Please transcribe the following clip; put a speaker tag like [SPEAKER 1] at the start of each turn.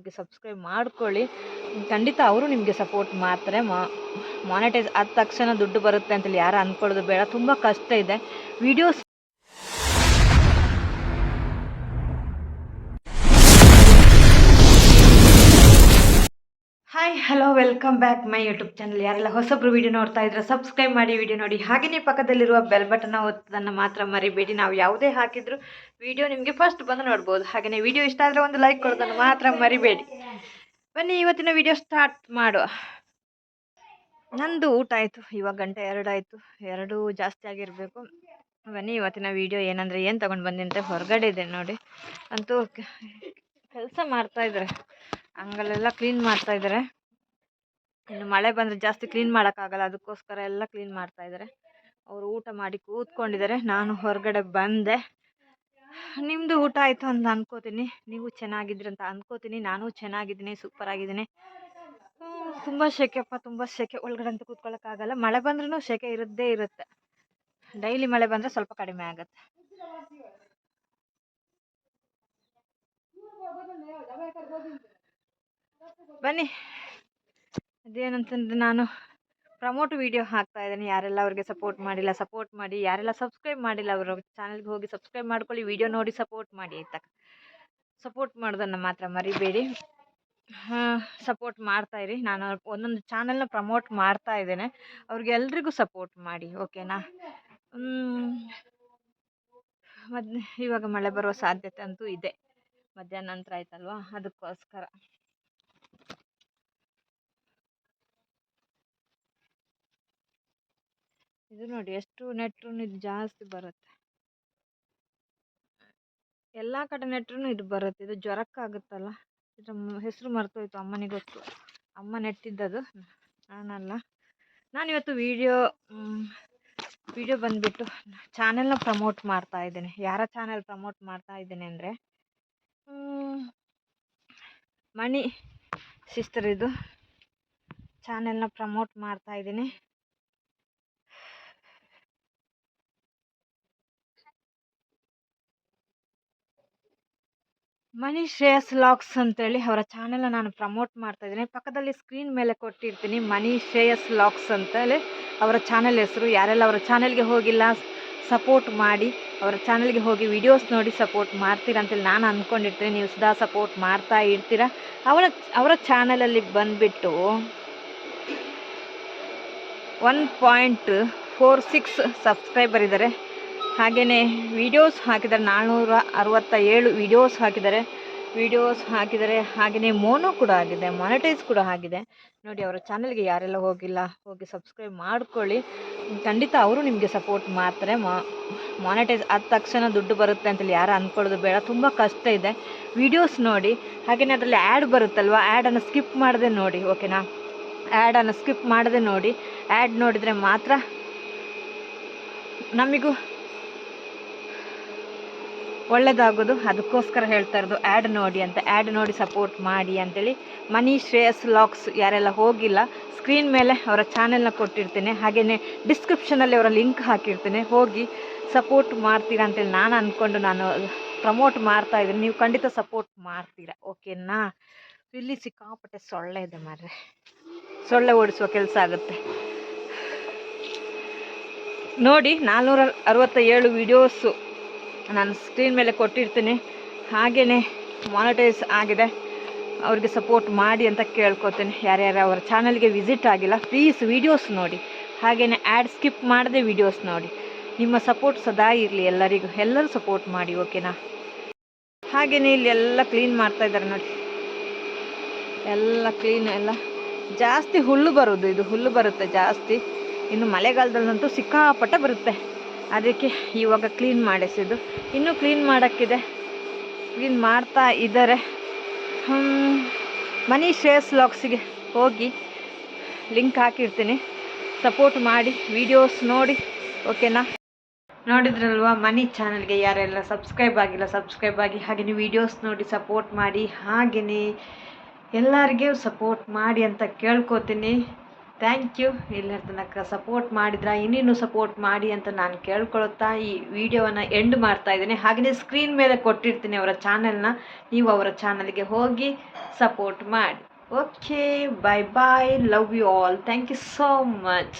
[SPEAKER 1] ಹೋಗಿ ಸಬ್ಸ್ಕ್ರೈಬ್ ಮಾಡ್ಕೊಳ್ಳಿ. ಖಂಡಿತ ಅವರು ನಿಮಗೆ ಸಪೋರ್ಟ್ ಮಾಡ್ತಾರೆ. ಮಾನಿಟೈಸ್ ಆದ ತಕ್ಷಣ ದುಡ್ಡು ಬರುತ್ತೆ ಅಂತೇಳಿ ಯಾರು ಅಂದ್ಕೊಳ್ಳೋದು ಬೇಡ. ತುಂಬ ಕಷ್ಟ ಇದೆ. Videos hi hello welcome back my YouTube channel ಯಾರೆಲ್ಲ ಹೊಸಬ್ರು ವಿಡಿಯೋ ನೋಡ್ತಾ ಇದ್ರೆ ಸಬ್ಸ್ಕ್ರೈಬ್ ಮಾಡಿ ವಿಡಿಯೋ ನೋಡಿ. ಹಾಗೆಯೇ ಪಕ್ಕದಲ್ಲಿರುವ ಬೆಲ್ ಬಟನ್ ಒತ್ತೋದನ್ನು ಮಾತ್ರ ಮರಿಬೇಡಿ. ನಾವು ಯಾವುದೇ ಹಾಕಿದ್ರು ವಿಡಿಯೋ ನಿಮಗೆ ಫಸ್ಟ್ ಬಂದು ನೋಡ್ಬೋದು. ಹಾಗೆಯೇ ವಿಡಿಯೋ ಇಷ್ಟ ಆದರೆ ಒಂದು ಲೈಕ್ ಕೊಡೋದನ್ನು ಮಾತ್ರ ಮರಿಬೇಡಿ. ಬನ್ನಿ, ಇವತ್ತಿನ ವಿಡಿಯೋ ಸ್ಟಾರ್ಟ್ ಮಾಡುವ. ನಂದು ಊಟ ಆಯಿತು. ಇವಾಗ ಗಂಟೆ ಎರಡು ಆಯಿತು. ಎರಡು ಜಾಸ್ತಿ ಆಗಿರಬೇಕು. ಬನ್ನಿ, ಇವತ್ತಿನ ವಿಡಿಯೋ ಏನಂದರೆ ಏನು ತೊಗೊಂಡು ಅಂತ ಹೊರಗಡೆ ಇದೆ ನೋಡಿ. ಅಂತೂ ಕೆಲಸ ಮಾಡ್ತಾ ಇದ್ದಾರೆ. ಅಂಗಲೆಲ್ಲ ಕ್ಲೀನ್ ಮಾಡ್ತಾ ಇದ್ದಾರೆ. ಇನ್ನು ಮಳೆ ಬಂದರೆ ಜಾಸ್ತಿ ಕ್ಲೀನ್ ಮಾಡೋಕ್ಕಾಗಲ್ಲ, ಅದಕ್ಕೋಸ್ಕರ ಎಲ್ಲ ಕ್ಲೀನ್ ಮಾಡ್ತಾ ಇದ್ದಾರೆ. ಅವರು ಊಟ ಮಾಡಿ ಕೂತ್ಕೊಂಡಿದ್ದಾರೆ. ನಾನು ಹೊರಗಡೆ ಬಂದೆ. ನಿಮ್ಮದು ಊಟ ಆಯಿತು ಅಂತ ಅನ್ಕೋತೀನಿ. ನೀವು ಚೆನ್ನಾಗಿದ್ರಿ ಅಂತ ಅನ್ಕೋತೀನಿ. ನಾನು ಚೆನ್ನಾಗಿದ್ದೀನಿ ಸೂಪರ್ ಆಗಿದ್ದೀನಿ. ತುಂಬ ಸೆಕೆಪ್ಪ ತುಂಬ ಸೆಕೆ ಒಳಗಡೆ ಅಂತ ಕೂತ್ಕೊಳ್ಳೋಕ್ಕಾಗಲ್ಲ ಮಳೆ ಬಂದ್ರೂ ಸೆಕೆ ಇರದ್ದೇ ಇರುತ್ತೆ. ಡೈಲಿ ಮಳೆ ಬಂದರೆ ಸ್ವಲ್ಪ ಕಡಿಮೆ ಆಗುತ್ತೆ. ಬನ್ನಿ. ಅದೇನಂತಂದ್ರೆ ನಾನು ಪ್ರಮೋಟ್ ವಿಡಿಯೋ ಹಾಕ್ತಾ ಇದ್ದೀನಿ. ಯಾರೆಲ್ಲ ಅವ್ರಿಗೆ ಸಪೋರ್ಟ್ ಮಾಡಿಲ್ಲ, ಸಪೋರ್ಟ್ ಮಾಡಿ, ಯಾರೆಲ್ಲ ಸಬ್ಸ್ಕ್ರೈಬ್ ಮಾಡಿಲ್ಲ, ಅವರು ಚಾನಲ್ಗೆ ಹೋಗಿ ಸಬ್ಸ್ಕ್ರೈಬ್ ಮಾಡ್ಕೊಳ್ಳಿ, ವಿಡಿಯೋ ನೋಡಿ ಸಪೋರ್ಟ್ ಮಾಡಿ ಆಯ್ತಾ ಸಪೋರ್ಟ್ ಮಾಡೋದನ್ನು ಮಾತ್ರ ಮರಿಬೇಡಿ. ಸಪೋರ್ಟ್ ಮಾಡ್ತಾ ಇರಿ. ನಾನು ಒಂದೊಂದು ಚಾನಲ್ನ ಪ್ರಮೋಟ್ ಮಾಡ್ತಾ ಇದ್ದೇನೆ. ಅವ್ರಿಗೆ ಎಲ್ರಿಗೂ ಸಪೋರ್ಟ್ ಮಾಡಿ, ಓಕೆನಾ? ಮದ್ ಇವಾಗ ಮಳೆ ಬರುವ ಸಾಧ್ಯತೆ ಅಂತೂ ಇದೆ. ಮಧ್ಯಾಹ್ನ ನಂತರ ಆಯ್ತಲ್ವಾ? ಅದಕ್ಕೋಸ್ಕರ. ಇದು ನೋಡಿ ಎಷ್ಟು ನೆಟ್ರು ಇದು ಜಾಸ್ತಿ ಬರುತ್ತೆ. ಎಲ್ಲ ಕಡೆ ನೆಟ್ರು ಇದು ಬರುತ್ತೆ. ಇದು ಜ್ವರಕ್ಕಾಗುತ್ತಲ್ಲ. ಇದ್ರ ಹೆಸರು ಮರ್ತೋಯ್ತು ಅಮ್ಮನಿಗೆ ಗೊತ್ತು. ಅಮ್ಮ ನೆಟ್ಟಿದ್ದದು. ನಾನಲ್ಲ. ನಾನಿವತ್ತು ವೀಡಿಯೋ ವಿಡಿಯೋ ಬಂದುಬಿಟ್ಟು ಚಾನೆಲ್ನ ಪ್ರಮೋಟ್ ಮಾಡ್ತಾ ಇದ್ದೀನಿ. ಯಾರ ಚಾನೆಲ್ ಪ್ರಮೋಟ್ ಮಾಡ್ತಾ ಇದ್ದೀನಿ ಅಂದರೆ ಮಣಿ ಸಿಸ್ಟರ್ ಇದು ಚಾನೆಲ್ನ ಪ್ರಮೋಟ್ ಮಾಡ್ತಾ ಇದ್ದೀನಿ. ಮನಿ ಶ್ರೇಯಸ್ ಲಾಕ್ಸ್ ಅಂತೇಳಿ ಅವರ ಚಾನೆಲ್ನ ನಾನು ಪ್ರಮೋಟ್ ಮಾಡ್ತಾ ಇದ್ದೀನಿ. ಪಕ್ಕದಲ್ಲಿ ಸ್ಕ್ರೀನ್ ಮೇಲೆ ಕೊಟ್ಟಿರ್ತೀನಿ ಮನಿ ಶ್ರೇಯಸ್ ಲಾಕ್ಸ್ ಅಂತೇಳಿ. ಅವರ ಚಾನೆಲ್ ಹೆಸರು ಯಾರೆಲ್ಲ ಅವರ ಚಾನೆಲ್ಗೆ ಹೋಗಿಲ್ಲ ಸಪೋರ್ಟ್ ಮಾಡಿ ಅವರ ಚಾನಲ್ಗೆ ಹೋಗಿ ವಿಡಿಯೋಸ್ ನೋಡಿ ಸಪೋರ್ಟ್ ಮಾಡ್ತೀರ ಅಂತೇಳಿ ನಾನು ಅಂದ್ಕೊಂಡಿರ್ತೀನಿ ನೀವು ಸದಾ ಸಪೋರ್ಟ್ ಮಾಡ್ತಾ ಇರ್ತೀರ. ಅವರ ಅವರ ಚಾನಲಲ್ಲಿ ಬಂದುಬಿಟ್ಟು one point four six subscriber ಇದ್ದಾರೆ. ಹಾಗೆಯೇ ವೀಡಿಯೋಸ್ ಹಾಕಿದ್ದಾರೆ. ನಾನ್ನೂರ ಅರವತ್ತ ಏಳು ವೀಡಿಯೋಸ್ ಹಾಕಿದ್ದಾರೆ. ವೀಡಿಯೋಸ್ ಹಾಕಿದ್ದಾರೆ ಹಾಗೆಯೇ ಮೋನೋ ಕೂಡ ಆಗಿದೆ ಮಾನಿಟೈಸ್ ಕೂಡ ಆಗಿದೆ. ನೋಡಿ, ಅವರ ಚಾನಲ್ಗೆ ಯಾರೆಲ್ಲ ಹೋಗಿಲ್ಲ, ಹೋಗಿ ಸಬ್ಸ್ಕ್ರೈಬ್ ಮಾಡ್ಕೊಳ್ಳಿ. ಖಂಡಿತ ಅವರು ನಿಮಗೆ ಸಪೋರ್ಟ್ ಮಾಡ್ತಾರೆ. ಮಾನಿಟೈಸ್ ಆದ ತಕ್ಷಣ ದುಡ್ಡು ಬರುತ್ತೆ ಅಂತೇಳಿ ಯಾರು ಅಂದ್ಕೊಳ್ಳೋದು ಬೇಡ. ತುಂಬ ಕಷ್ಟ ಇದೆ. ವೀಡಿಯೋಸ್ ನೋಡಿ ಹಾಗೆಯೇ ಅದರಲ್ಲಿ ಆ್ಯಡ್ ಬರುತ್ತಲ್ವ? ಆ್ಯಡನ್ನು ಸ್ಕಿಪ್ ಮಾಡದೆ ನೋಡಿ ಓಕೆನಾ ಆ್ಯಡನ್ನು ಸ್ಕಿಪ್ ಮಾಡದೆ ನೋಡಿ ಆ್ಯಡ್ ನೋಡಿದರೆ ಮಾತ್ರ ನಮಗೂ ಒಳ್ಳೆಯದಾಗೋದು ಅದಕ್ಕೋಸ್ಕರ ಹೇಳ್ತಾ ಇರೋದು ಆ್ಯಡ್ ನೋಡಿ ಅಂತ ಆ್ಯಡ್ ನೋಡಿ ಸಪೋರ್ಟ್ ಮಾಡಿ ಅಂತೇಳಿ. ಮನಿ ಶ್ರೇಯಸ್ ಲಾಕ್ಸ್ ಯಾರೆಲ್ಲ ಹೋಗಿಲ್ಲ ಸ್ಕ್ರೀನ್ ಮೇಲೆ ಅವರ ಚಾನೆಲ್ನ ಕೊಟ್ಟಿರ್ತೇನೆ. ಹಾಗೆಯೇ ಡಿಸ್ಕ್ರಿಪ್ಷನಲ್ಲಿ ಅವರ ಲಿಂಕ್ ಹಾಕಿರ್ತೇನೆ. ಹೋಗಿ ಸಪೋರ್ಟ್ ಮಾಡ್ತೀರಾ ಅಂತೇಳಿ ನಾನು ಅಂದ್ಕೊಂಡು ನಾನು ಪ್ರಮೋಟ್ ಮಾಡ್ತಾ ಇದ್ದೀನಿ. ನೀವು ಖಂಡಿತ ಸಪೋರ್ಟ್ ಮಾಡ್ತೀರಾ ಓಕೆನಾ ಇಲ್ಲಿ ಸಿಕ್ಕಾಪಟ್ಟೆ ಸೊಳ್ಳೆ ಇದೆ ಮಾರ್ರೆ. ಸೊಳ್ಳೆ ಓಡಿಸುವ ಕೆಲಸ ಆಗುತ್ತೆ. ನೋಡಿ ನಾಲ್ನೂರ ಅರವತ್ತ ಏಳು ವೀಡಿಯೋಸು ನಾನು ಸ್ಕ್ರೀನ್ ಮೇಲೆ ಕೊಟ್ಟಿರ್ತೀನಿ. ಹಾಗೆಯೇ ಮಾನಿಟೈಸ್ ಆಗಿದೆ. ಅವ್ರಿಗೆ ಸಪೋರ್ಟ್ ಮಾಡಿ ಅಂತ ಕೇಳ್ಕೊತೀನಿ. ಯಾರ್ಯಾರು ಅವರ ಚಾನಲ್ಗೆ ವಿಸಿಟ್ ಆಗಿಲ್ಲ ಪ್ಲೀಸ್ ವೀಡಿಯೋಸ್ ನೋಡಿ. ಹಾಗೆಯೇ ಆ್ಯಡ್ ಸ್ಕಿಪ್ ಮಾಡದೆ ವೀಡಿಯೋಸ್ ನೋಡಿ. ನಿಮ್ಮ ಸಪೋರ್ಟ್ ಸದಾ ಇರಲಿ ಎಲ್ಲರಿಗೂ. ಎಲ್ಲರೂ ಸಪೋರ್ಟ್ ಮಾಡಿ ಓಕೆನಾ ಹಾಗೆಯೇ ಇಲ್ಲಿ ಎಲ್ಲ ಕ್ಲೀನ್ ಮಾಡ್ತಾ ಇದ್ದಾರೆ ನೋಡಿ. ಎಲ್ಲ ಕ್ಲೀನ್ ಎಲ್ಲ. ಜಾಸ್ತಿ ಹುಲ್ಲು ಬರೋದು ಇದು. ಹುಲ್ಲು ಬರುತ್ತೆ ಜಾಸ್ತಿ. ಇನ್ನು ಮಳೆಗಾಲದಲ್ಲಂತೂ ಸಿಕ್ಕಾಪಟ್ಟೆ ಬರುತ್ತೆ. ಅದಕ್ಕೆ ಇವಾಗ ಕ್ಲೀನ್ ಮಾಡಿಸಿದ್ದು. ಇನ್ನೂ ಕ್ಲೀನ್ ಮಾಡೋಕ್ಕಿದೆ. ಕ್ಲೀನ್ ಮಾಡ್ತಾ ಇದ್ದಾರೆ. ಮನಿ ಶೇರ್ಸ್ ಲಾಕ್ಸಿಗೆ ಹೋಗಿ ಲಿಂಕ್ ಹಾಕಿರ್ತೀನಿ. ಸಪೋರ್ಟ್ ಮಾಡಿ ವಿಡಿಯೋಸ್ ನೋಡಿ ಓಕೆನಾ ನೋಡಿದ್ರಲ್ವಾ, ಮನಿ ಚಾನಲ್ಗೆ ಯಾರೆಲ್ಲ ಸಬ್ಸ್ಕ್ರೈಬ್ ಆಗಿಲ್ಲ ಸಬ್ಸ್ಕ್ರೈಬ್ ಆಗಿ ಹಾಗೆಯೇ ವಿಡಿಯೋಸ್ ನೋಡಿ ಸಪೋರ್ಟ್ ಮಾಡಿ ಹಾಗೆಯೇ ಎಲ್ಲರಿಗೂ ಸಪೋರ್ಟ್ ಮಾಡಿ ಅಂತ ಕೇಳ್ಕೊತೀನಿ. ಥ್ಯಾಂಕ್ ಯು ಎಲ್ಲರ ತನಕ ಸಪೋರ್ಟ್ ಮಾಡಿದ್ರ ಇನ್ನೇನು ಸಪೋರ್ಟ್ ಮಾಡಿ ಅಂತ ನಾನು ಕೇಳ್ಕೊಳುತ್ತಾ ಈ ವಿಡಿಯೋವನ್ನು ಎಂಡ್ ಮಾಡ್ತಾ ಇದ್ದೀನಿ. ಹಾಗೆಯೇ ಸ್ಕ್ರೀನ್ ಮೇಲೆ ಕೊಟ್ಟಿರ್ತೀನಿ ಅವರ ಚಾನೆಲ್ನ ನೀವು ಅವರ ಚಾನಲ್ಗೆ ಹೋಗಿ ಸಪೋರ್ಟ್ ಮಾಡಿ. Okay bye bye love you all thank you so much